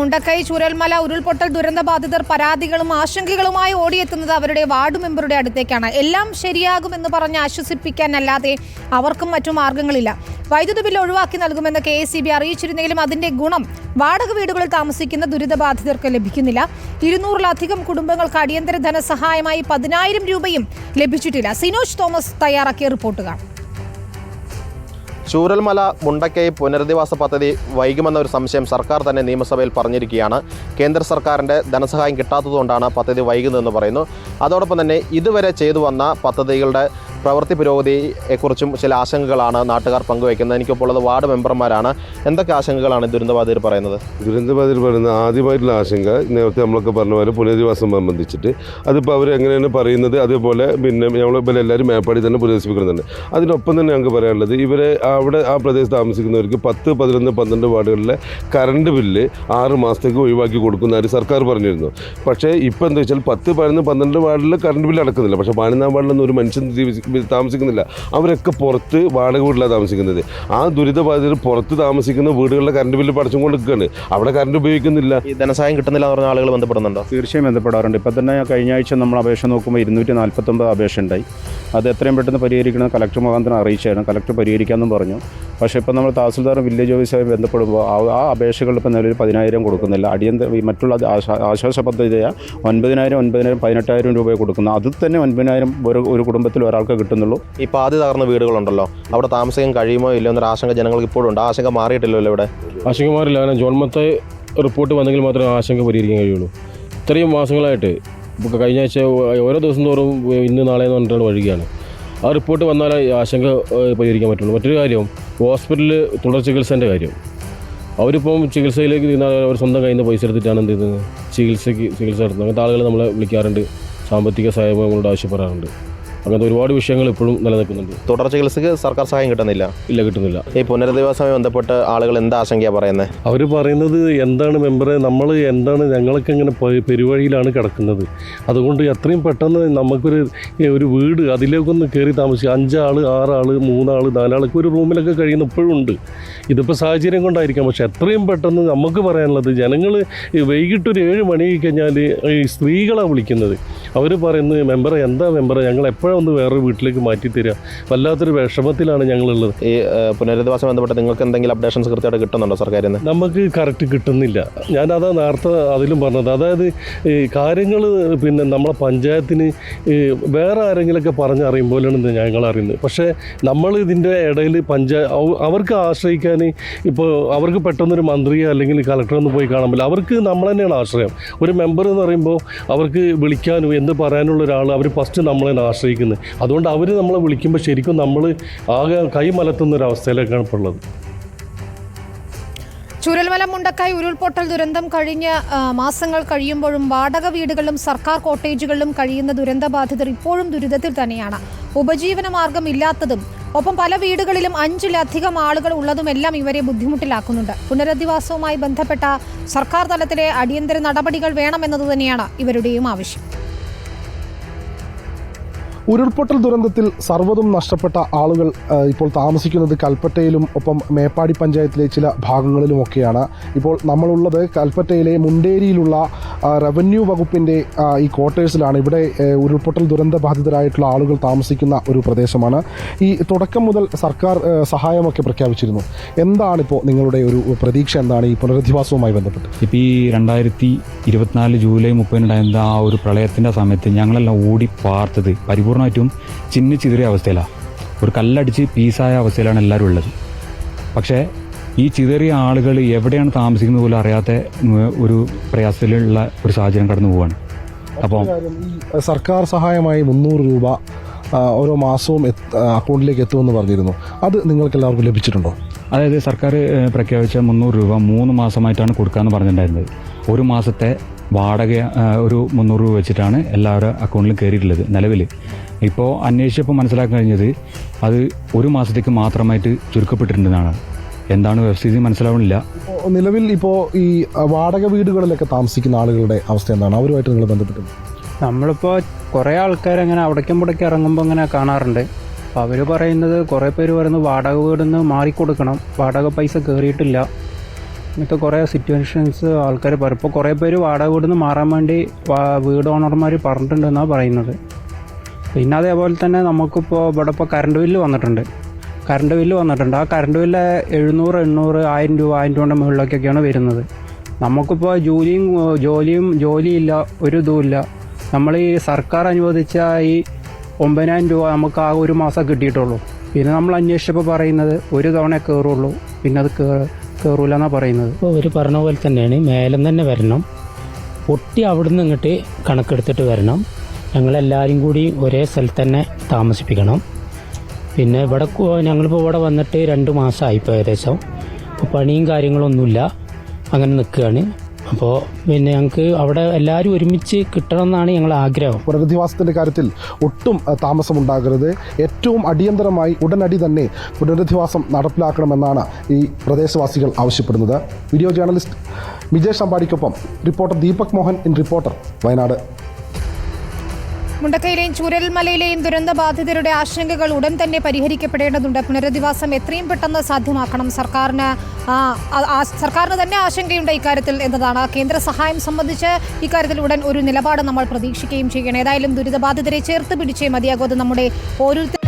മുണ്ടക്കൈ ചൂരൽമല ഉരുൾപൊട്ടൽ ദുരന്ത ബാധിതർ പരാതികളും ആശങ്കകളുമായി ഓടിയെത്തുന്നത് അവരുടെ വാർഡ് മെമ്പറുടെ അടുത്തേക്കാണ്. എല്ലാം ശരിയാകുമെന്ന് പറഞ്ഞ് ആശ്വസിപ്പിക്കാനല്ലാതെ അവർക്കും മറ്റു മാർഗങ്ങളില്ല. വൈദ്യുതി ബില്ല് ഒഴിവാക്കി നൽകുമെന്ന് കെ എസ് അറിയിച്ചിരുന്നെങ്കിലും അതിന്റെ ഗുണം വാടക വീടുകളിൽ താമസിക്കുന്ന ദുരിതബാധിതർക്ക് ലഭിക്കുന്നില്ല. ഇരുന്നൂറിലധികം കുടുംബങ്ങൾക്ക് അടിയന്തര ധനസഹായമായി പതിനായിരം രൂപയും ലഭിച്ചിട്ടില്ല. സിനോജ് തോമസ് തയ്യാറാക്കിയ റിപ്പോർട്ട് ചൂരൽമല മുണ്ടക്കൈ പുനരധിവാസ പദ്ധതി വൈകുമെന്ന ഒരു സംശയം സർക്കാർ തന്നെ നിയമസഭയിൽ പറഞ്ഞിരിക്കുകയാണ്. കേന്ദ്ര സർക്കാരിന്റെ ധനസഹായം കിട്ടാത്തതുകൊണ്ടാണ് പദ്ധതി വൈകുന്നതെന്ന് പറയുന്നു. അതോടൊപ്പം തന്നെ ഇതുവരെ ചെയ്തു വന്ന പദ്ധതികളുടെ പ്രവൃത്തി പുരോഗതിയെക്കുറിച്ചും ചില ആശങ്കകളാണ് നാട്ടുകാർ പങ്കുവയ്ക്കുന്നത്. എനിക്കിപ്പോൾ ഉള്ളത് വാർഡ് മെമ്പർമാരാണ്. എന്തൊക്കെ ആശങ്കകളാണ് ദുരന്തബാധിതർ പറയുന്നത്? ദുരന്തബാധിതർ പറയുന്ന ആദ്യമായിട്ടുള്ള ആശങ്ക നേരത്തെ നമ്മളൊക്കെ പറഞ്ഞ പോലെ പുനരധിവാസം സംബന്ധിച്ചിട്ട്. അതിപ്പോൾ അവർ എങ്ങനെയാണ് പറയുന്നത്? അതേപോലെ പിന്നെ നമ്മൾ എല്ലാവരും മേപ്പാടി തന്നെ പുനരധിവസിക്കുന്നുണ്ട് അതിനൊപ്പം തന്നെ ഞങ്ങൾക്ക് പറയാനുള്ളത് ഇവരെ അവിടെ ആ പ്രദേശത്ത് താമസിക്കുന്നവർക്ക് പത്ത് പതിനൊന്ന് പന്ത്രണ്ട് വാർഡുകളിലെ കറണ്ട് ബില്ല് ആറ് മാസത്തേക്ക് ഒഴിവാക്കി കൊടുക്കുന്ന ഒരു സർക്കാർ പറഞ്ഞിരുന്നു. പക്ഷേ ഇപ്പോൾ എന്താ വെച്ചാൽ പത്ത് പതിനൊന്ന് പന്ത്രണ്ട് വാർഡിൽ കറണ്ട് ബില്ല് അടക്കുന്നില്ല. പക്ഷേ പതിനൊന്നാം വാർഡിലൊന്നും ഒരു മനുഷ്യൻ താമസിക്കുന്നില്ല. അവരൊക്കെ പുറത്ത് വാടക വീട്ടിലാണ് താമസിക്കുന്നത്. ആ ദുരിതബാധിതർ പുറത്ത് താമസിക്കുന്ന വീടുകളിലെ കറണ്ട് ബില്ല് പടച്ചും കൊണ്ട് നിൽക്കുകയാണ് അവിടെ കറണ്ട് ഉപയോഗിക്കുന്നില്ല. ഈ ധനസഹായം കിട്ടുന്നില്ല എന്ന് പറഞ്ഞ ആളുകൾ ബന്ധപ്പെടുന്നുണ്ടോ? തീർച്ചയായും ബന്ധപ്പെടാറുണ്ട്. ഇപ്പം തന്നെ കഴിഞ്ഞ ആഴ്ച നമ്മൾ അപേക്ഷ നോക്കുമ്പോൾ ഇരുന്നൂറ്റി നാൽപ്പത്തൊമ്പത് അപേക്ഷ ഉണ്ടായി. അത് എത്രയും പെട്ടെന്ന് പരിഹരിക്കണം കലക്ടർ മുഖാന്തരം അറിയിച്ചായിരുന്നു. കലക്ടർ പരിഹരിക്കാമെന്നും പറഞ്ഞു. പക്ഷേ ഇപ്പോൾ നമ്മൾ തഹസിൽദാറും വില്ലേജ് ഓഫീസുമായി ബന്ധപ്പെടുമ്പോൾ ആ അപേക്ഷകൾ ഇപ്പോൾ നിലവിൽ പതിനായിരം കൊടുക്കുന്നില്ല. അടിയന്തര ഈ മറ്റുള്ള ആശ്വാ- ആശ്വാസ പദ്ധതിയായ ഒൻപതിനായിരം ഒൻപതിനായിരം പതിനെട്ടായിരം രൂപയെ കൊടുക്കുന്നു. അതിൽ തന്നെ ഒൻപതിനായിരം ഒരു ഒരു കുടുംബത്തിൽ ഒരാൾക്ക് കിട്ടുന്നുള്ളൂ. ഈ പാതി തകർന്ന വീടുകളുണ്ടല്ലോ. അവിടെ താമസിക്കാൻ കഴിയുമോ ഇല്ലയോ എന്നൊരു ആശങ്ക ജനങ്ങൾക്ക് ഇപ്പോഴും ഉണ്ട്. ആശങ്ക മാറിയിട്ടില്ലല്ലോ ഇവിടെ? ആശങ്ക മാറില്ല. കാരണം ജോൺമത്തെ റിപ്പോർട്ട് വന്നെങ്കിൽ മാത്രമേ ആശങ്ക പരിഹരിക്കാൻ കഴിയുള്ളൂ. ഇത്രയും മാസങ്ങളായിട്ട് ഇപ്പോൾ കഴിഞ്ഞ ആഴ്ച ഓരോ ദിവസം തോറും ഇന്ന് നാളെ എന്ന് പറഞ്ഞിട്ടാണ് വഴികയാണ് ആ റിപ്പോർട്ട് വന്നാലേ ആശങ്ക പരിഹരിക്കാൻ പറ്റുള്ളൂ. മറ്റൊരു കാര്യം ഹോസ്പിറ്റലിൽ തുടർ ചികിത്സേന്റെ കാര്യം. അവരിപ്പം ചികിത്സയിലേക്ക് അവർ സ്വന്തം കയ്യിൽ നിന്ന് പൈസ എടുത്തിട്ടാണ് എന്ത് ചെയ്യുന്നത് ചികിത്സയ്ക്ക് ചികിത്സ നടത്തുന്നത്. അങ്ങനത്തെ ആളുകൾ നമ്മളെ വിളിക്കാറുണ്ട്. സാമ്പത്തിക സഹായങ്ങളോട് ആവശ്യപ്പെടാറുണ്ട്. അങ്ങനത്തെ ഒരുപാട് വിഷയങ്ങൾ ഇപ്പോഴും നിലനിൽക്കുന്നുണ്ട്. തുടർ ചികിത്സക്ക് സർക്കാർ സഹായം കിട്ടുന്നില്ല? ഇല്ല കിട്ടുന്നില്ല. ഈ പുനരധിവാസവുമായി ബന്ധപ്പെട്ട് ആളുകൾ എന്താ ആശങ്കയാണ് പറയുന്നത് അവർ പറയുന്നത് എന്താണ് മെമ്പറെ നമ്മൾ എന്താണ് ഞങ്ങളൊക്കെ ഇങ്ങനെ പെരുവഴിയിലാണ് കിടക്കുന്നത്. അതുകൊണ്ട് എത്രയും പെട്ടെന്ന് നമുക്കൊരു ഒരു വീട് അതിലേക്കൊന്ന് കയറി താമസിക്കുക അഞ്ചാൾ ആറാൾ മൂന്നാൾ നാലാൾക്ക് ഒരു റൂമിലൊക്കെ കഴിയുന്ന ഇപ്പോഴും ഉണ്ട്. ഇതിപ്പോൾ സാഹചര്യം കൊണ്ടായിരിക്കാം. പക്ഷെ എത്രയും പെട്ടെന്ന് നമുക്ക് പറയാനുള്ളത് ജനങ്ങൾ വൈകിട്ടൊരു ഏഴ് മണി കഴിഞ്ഞാൽ ഈ സ്ത്രീകളാണ് വിളിക്കുന്നത്. അവർ പറയുന്നത് മെമ്പറെ എന്താ മെമ്പറെ? ഞങ്ങൾ എപ്പോഴാണ് ഒന്ന് വേറൊരു വീട്ടിലേക്ക് മാറ്റി തരിക? വല്ലാത്തൊരു വിഷമത്തിലാണ് ഞങ്ങളുള്ളത്. ഈ പുനരധിവാസം ബന്ധപ്പെട്ട് നിങ്ങൾക്ക് എന്തെങ്കിലും അപ്ഡേഷൻസ് കൃത്യമായിട്ട് കിട്ടുന്നുണ്ടോ സർക്കാരിൽ നിന്ന്? നമുക്ക് കറക്റ്റ് കിട്ടുന്നില്ല. ഞാനതാ നേരത്തെ അതിലും പറഞ്ഞത്. അതായത് ഈ കാര്യങ്ങൾ പിന്നെ നമ്മളെ പഞ്ചായത്തിന് വേറെ ആരെങ്കിലുമൊക്കെ പറഞ്ഞറിയുമ്പോഴാണ് ഞങ്ങൾ അറിയുന്നത്. പക്ഷേ നമ്മൾ ഇതിന്റെ ഇടയിൽ പഞ്ചായ അവ- അവർക്ക് ആശ്രയിക്കാൻ ഇപ്പോൾ അവർക്ക് പെട്ടെന്നൊരു മന്ത്രിയോ അല്ലെങ്കിൽ കളക്ടറെ ഒന്ന് പോയി കാണാൻ പറ്റില്ല അവർക്ക് നമ്മൾ തന്നെയാണ് ആശ്രയം. ഒരു മെമ്പർ എന്ന് പറയുമ്പോൾ അവർക്ക് വിളിക്കാനും എന്ത് പറയാനുള്ള ഒരാൾ അവർ ഫസ്റ്റ് നമ്മളെ ആശ്രയിക്കുന്നത് അതുകൊണ്ട് അവർ നമ്മളെ വിളിക്കുമ്പോൾ ശരിക്കും നമ്മൾ ആകെ കൈമലത്തുന്ന ഒരു അവസ്ഥയിലേക്കാണ് ഇപ്പോൾ ഉള്ളത്. ചുരൽമല മുണ്ടക്കായി ഉരുൾപൊട്ടൽ ദുരന്തം കഴിഞ്ഞ മാസങ്ങൾ കഴിയുമ്പോഴും വാടക വീടുകളിലും സർക്കാർ കോട്ടേജുകളിലും കഴിയുന്ന ദുരന്തബാധിതർ ഇപ്പോഴും ദുരിതത്തിൽ തന്നെയാണ്. ഉപജീവന മാർഗം ഇല്ലാത്തതും ഒപ്പം പല വീടുകളിലും അഞ്ചിലധികം ആളുകൾ ഉള്ളതുമെല്ലാം ഇവരെ ബുദ്ധിമുട്ടിലാക്കുന്നുണ്ട്. പുനരധിവാസവുമായി ബന്ധപ്പെട്ട സർക്കാർ തലത്തിലെ അടിയന്തര നടപടികൾ വേണമെന്നത് തന്നെയാണ് ഇവരുടെയും ആവശ്യം. ഉരുൾപൊട്ടൽ ദുരന്തത്തിൽ സർവതും നഷ്ടപ്പെട്ട ആളുകൾ ഇപ്പോൾ താമസിക്കുന്നത് കൽപ്പറ്റയിലും ഒപ്പം മേപ്പാടി പഞ്ചായത്തിലെ ചില ഭാഗങ്ങളിലുമൊക്കെയാണ്. ഇപ്പോൾ നമ്മളുള്ളത് കൽപ്പറ്റയിലെ മുണ്ടേരിയിലുള്ള റവന്യൂ വകുപ്പിന്റെ ഈ ക്വാർട്ടേഴ്സിലാണ്. ഇവിടെ ഉരുൾപൊട്ടൽ ദുരന്ത ബാധിതരായിട്ടുള്ള ആളുകൾ താമസിക്കുന്ന ഒരു പ്രദേശമാണ്. ഈ തുടക്കം മുതൽ സർക്കാർ സഹായമൊക്കെ പ്രഖ്യാപിച്ചിരുന്നു. എന്താണിപ്പോൾ നിങ്ങളുടെ ഒരു പ്രതീക്ഷ? എന്താണ് ഈ പുനരധിവാസവുമായി ബന്ധപ്പെട്ട്? ഇപ്പോൾ ഈ രണ്ടായിരത്തി ഇരുപത്തിനാല് ജൂലൈ മുപ്പതിനുണ്ടായിരുന്ന ആ ഒരു പ്രളയത്തിന്റെ സമയത്ത് ഞങ്ങളെല്ലാം ഓടി പാർത്തത്. പരിപൂർണമായിട്ടും ചിന്നി ചിതറിയ അവസ്ഥയിലാണ് ഒരു കല്ലടിച്ച് പീസായ അവസ്ഥയിലാണ് എല്ലാവരും ഉള്ളത്. പക്ഷേ ഈ ചിതറിയ ആളുകൾ എവിടെയാണ് താമസിക്കുന്നത് പോലും അറിയാത്ത ഒരു പ്രയാസത്തിലുള്ള ഒരു സാഹചര്യം കടന്നു പോവാണ്. അപ്പോൾ സർക്കാർ സഹായമായി മുന്നൂറ് രൂപ ഓരോ മാസവും അക്കൗണ്ടിലേക്ക് എത്തുമെന്ന് പറഞ്ഞിരുന്നു. അത് നിങ്ങൾക്ക് എല്ലാവർക്കും ലഭിച്ചിട്ടുണ്ടോ? അതായത് സർക്കാർ പ്രഖ്യാപിച്ച മുന്നൂറ് രൂപ മൂന്ന് മാസമായിട്ടാണ് കൊടുക്കാമെന്ന് പറഞ്ഞിട്ടുണ്ടായിരുന്നത്. ഒരു മാസത്തെ വാടക ഒരു മുന്നൂറ് രൂപ വെച്ചിട്ടാണ് എല്ലാവരുടെ അക്കൗണ്ടിലും കയറിയിട്ടുള്ളത് നിലവിൽ ഇപ്പോൾ അന്വേഷിച്ചപ്പോൾ മനസ്സിലാക്കാൻ കഴിഞ്ഞത് അത് ഒരു മാസത്തേക്ക് മാത്രമായിട്ട് ചുരുക്കപ്പെട്ടിട്ടുണ്ടെന്നാണ്. എന്താണ് വ്യവസ്ഥിതി മനസ്സിലാവുന്നില്ല നിലവിൽ ഇപ്പോൾ ഈ വാടക വീടുകളിലൊക്കെ താമസിക്കുന്ന ആളുകളുടെ അവസ്ഥ എന്താണ്? അവരുമായിട്ട് നിങ്ങൾ ബന്ധപ്പെട്ടത് നമ്മളിപ്പോൾ കുറേ ആൾക്കാർ അങ്ങനെ അവിടേക്കും ഇവിടേക്കും ഇറങ്ങുമ്പോൾ അങ്ങനെ കാണാറുണ്ട്. അപ്പോൾ അവർ പറയുന്നത് കുറേ പേര് പറയുന്നത് വാടക വീടിന്ന് മാറിക്കൊടുക്കണം. വാടക പൈസ കയറിയിട്ടില്ല ഇങ്ങനത്തെ കുറേ സിറ്റുവേഷൻസ് ആൾക്കാർ പറയും. ഇപ്പോൾ കുറേ പേര് വാടക വീട് നിന്ന് മാറാൻ വേണ്ടി വീട് ഓണർമാർ പറഞ്ഞിട്ടുണ്ടെന്നാണ് പറയുന്നത്. പിന്നെ അതേപോലെ തന്നെ നമുക്കിപ്പോൾ ഇവിടെ ഇപ്പോൾ കറണ്ട് ബില്ല് വന്നിട്ടുണ്ട്. കറണ്ട് ബില്ല് വന്നിട്ടുണ്ട്. ആ കറണ്ട് ബില്ല് എഴുന്നൂറ് എണ്ണൂറ് ആയിരം രൂപ ആയിരം രൂപയുടെ മുകളിലേക്കൊക്കെയാണ് വരുന്നത്. നമുക്കിപ്പോൾ ജോലിയും ജോലിയും ജോലിയില്ല ഒരു ഇതുമില്ല. നമ്മൾ ഈ സർക്കാർ അനുവദിച്ച ഈ ഒമ്പതിനായിരം രൂപ നമുക്ക് ആ ഒരു മാസം കിട്ടിയിട്ടുള്ളൂ. പിന്നെ നമ്മൾ അന്വേഷിച്ചപ്പോൾ പറയുന്നത് ഒരു തവണ കയറുള്ളൂ പിന്നെ അത് കയറൂല എന്നാണ് പറയുന്നത്. അപ്പോൾ അവർ പറഞ്ഞ പോലെ തന്നെയാണ് മേലം തന്നെ വരണം. പൊട്ടി അവിടുന്ന് ഇങ്ങോട്ട് കണക്കെടുത്തിട്ട് വരണം. ഞങ്ങളെല്ലാവരും കൂടി ഒരേ സ്ഥലത്ത് തന്നെ താമസിപ്പിക്കണം. പിന്നെ ഇവിടെ ഞങ്ങളിപ്പോൾ ഇവിടെ വന്നിട്ട് രണ്ട് മാസമായി ഇപ്പോൾ ഏകദേശം. അപ്പോൾ പണിയും കാര്യങ്ങളൊന്നുമില്ല. അങ്ങനെ നിൽക്കുകയാണ്. അപ്പോൾ പിന്നെ ഞങ്ങൾക്ക് അവിടെ എല്ലാവരും ഒരുമിച്ച് കിട്ടണം എന്നാണ് ഞങ്ങൾ ആഗ്രഹം. പുനരധിവാസത്തിന്റെ കാര്യത്തിൽ ഒട്ടും താമസമുണ്ടാകരുത്. ഏറ്റവും അടിയന്തരമായി ഉടനടി തന്നെ പുനരധിവാസം നടപ്പിലാക്കണമെന്നാണ് ഈ പ്രദേശവാസികൾ ആവശ്യപ്പെടുന്നത്. Video journalist Vijesh അമ്പാടിക്കൊപ്പം reporter Deepak Mohan in reporter Wayanad. മുണ്ടക്കയിലെയും ചൂരൽമലയിലെയും ദുരന്തബാധിതരുടെ ആശങ്കകൾ ഉടൻ തന്നെ പരിഹരിക്കപ്പെടേണ്ടതുണ്ട്. പുനരധിവാസം എത്രയും പെട്ടെന്ന് സാധ്യമാക്കണം. സർക്കാരിന് സർക്കാരിന് തന്നെ ആശങ്കയുണ്ട് ഇക്കാര്യത്തിൽ എന്നതാണ്. കേന്ദ്ര സഹായം സംബന്ധിച്ച് ഇക്കാര്യത്തിൽ ഉടൻ ഒരു നിലപാട് നമ്മൾ പ്രതീക്ഷിക്കുകയും ചെയ്യണം. ഏതായാലും ദുരിതബാധിതരെ ചേർത്ത് പിടിച്ചേ മതിയാകുമെന്ന് നമ്മുടെ ഓരോരുത്തർ